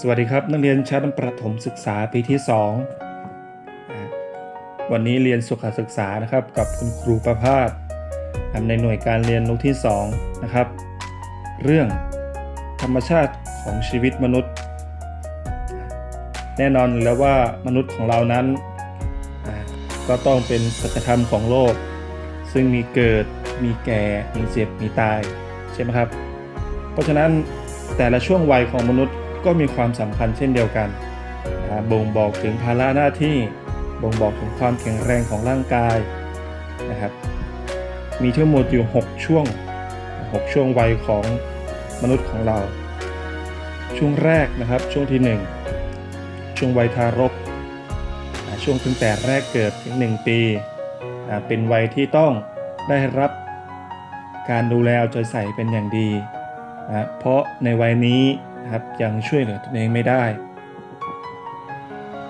สวัสดีครับ นักเรียนชั้นประถมศึกษาปีที่2อ่าวันนี้เรียนสุขศึกษานะครับกับคุณครูประภาสในหน่วยการเรียนรู้ที่ 2 นะครับ เรื่องธรรมชาติของชีวิตมนุษย์ แน่นอนแล้วว่ามนุษย์ของเรานั้น ก็ต้องเป็นสัจธรรมของโลก ซึ่งมีเกิดมีแก่ มีเจ็บมีตาย ใช่ไหมครับ เพราะฉะนั้นแต่ละช่วงวัยของมนุษย์ ก็มีความสำคัญเช่นเดียวกันบ่งบอกถึงภาระหน้าที่บ่งบอกถึงความแข็งแรงของร่างกายนะครับ มีทั้งหมดอยู่ 6 ช่วง 6 ช่วงวัยของมนุษย์ของเรา ช่วงแรกนะครับช่วงที่ 1 ช่วงวัยทารก ช่วงตั้งแต่แรกเกิดถึง 1 ปี เป็นวัยที่ต้องได้รับการดูแลเอาใจใส่เป็นอย่างดีนะเพราะในวัยนี้ นะครับยังช่วยเหลือตนเองไม่ได้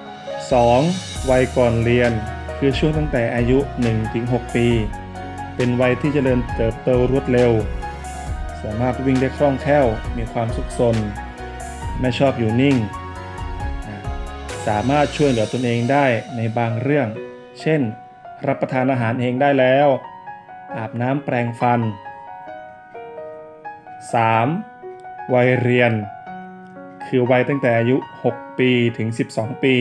2. วัยก่อนเรียนคือช่วงตั้งแต่อายุ 1-6 ปี เป็นวัยที่เจริญเติบโตรวดเร็ว สามารถวิ่งได้คล่องแคล่ว มีความสุขสน ไม่ชอบอยู่นิ่ง สามารถช่วยเหลือตนเองได้ในบางเรื่อง เช่น รับประทานอาหารเองได้แล้ว อาบน้ำแปรงฟัน 3. วัยเรียน คือวัยตั้งแต่อายุ 6 ปีถึง 12 ปี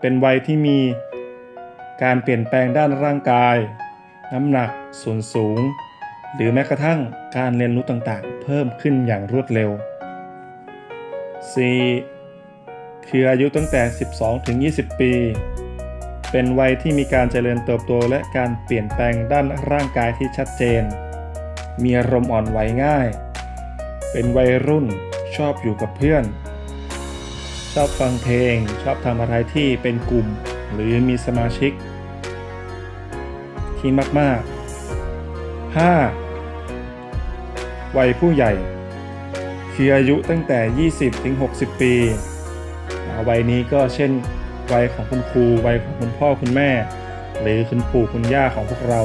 เป็นวัยที่มีการเปลี่ยนแปลงด้านร่างกาย น้ำหนัก ส่วนสูง หรือแม้กระทั่งการเรียนรู้ต่างๆ เพิ่มขึ้นอย่างรวดเร็ว 4. คืออายุตั้งแต่ 12 ถึง 20 ปี เป็นวัยที่มีการเจริญเติบโตและการเปลี่ยนแปลงด้านร่างกายที่ชัดเจน มีอารมณ์อ่อนไหวง่าย เป็นวัยรุ่น ชอบอยู่กับเพื่อน ชอบฟังเพลง ชอบทำอะไรที่เป็นกลุ่ม หรือมีสมาชิก ที่มาก ๆ 5. วัยผู้ใหญ่ คืออายุตั้งแต่ 20 ถึง 60 ปีวัยนี้ก็เช่น วัยของคุณครู วัยของคุณพ่อคุณแม่ หรือคุณปู่คุณย่าของพวกเรา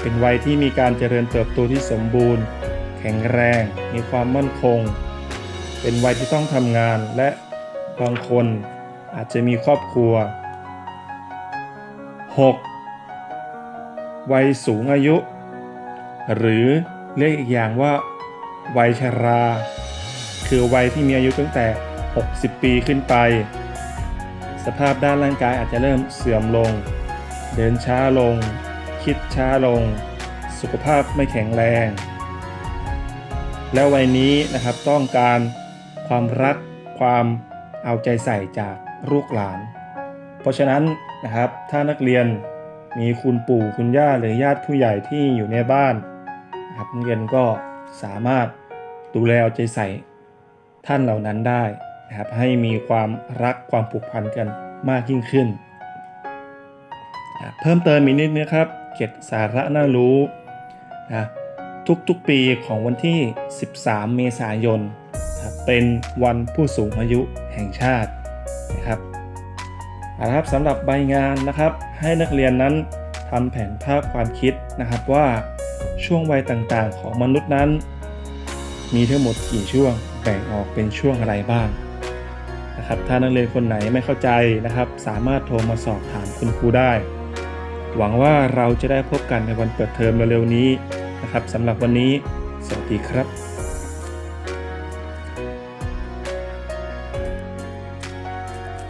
เป็นวัยที่มีการเจริญเติบโตที่สมบูรณ์ แข็งแรง มีความมั่นคง เป็นวัยที่ต้องทำงานและบางคนอาจจะมีครอบครัว 6. วัยสูงอายุ หรือเรียกอีกอย่างว่า วัยชรา คือวัยที่มีอายุตั้งแต่ 60 ปีขึ้นไป สภาพด้านร่างกายอาจจะเริ่มเสื่อมลง เดินช้าลง คิดช้าลง สุขภาพไม่แข็งแรง และวัยนี้นะครับต้องการ ความรัก ความเอาใจใส่จากลูกหลาน เพราะฉะนั้นนะครับ ถ้านักเรียนมีคุณปู่คุณย่าหรือญาติผู้ใหญ่ที่อยู่ในบ้านนะครับนักเรียนก็สามารถดูแลเอาใจใส่ท่านเหล่านั้นได้นะครับ ให้มีความรักความผูกพันกันมากยิ่งขึ้นอะเพิ่มเติมอีกนิดนะครับ เก็บสาระน่ารู้นะทุกๆปีของวันที่ 13 เมษายน เป็นวันผู้สูงอายุแห่งชาตินะครับเอาละครับสำหรับใบงานนะครับ ให้นักเรียนนั้นทำแผนภาพความคิดนะครับว่าช่วงวัยต่างๆ ของมนุษย์นั้น มีทั้งหมดกี่ช่วงแบ่งออกเป็นช่วงอะไรบ้างนะครับถ้านักเรียนคนไหนไม่เข้าใจนะครับ สามารถโทรมาสอบถามคุณครูได้ หวังว่าเราจะได้พบกันในวันเปิดเทอมเร็วๆนี้นะครับสำหรับวันนี้ สวัสดีครับ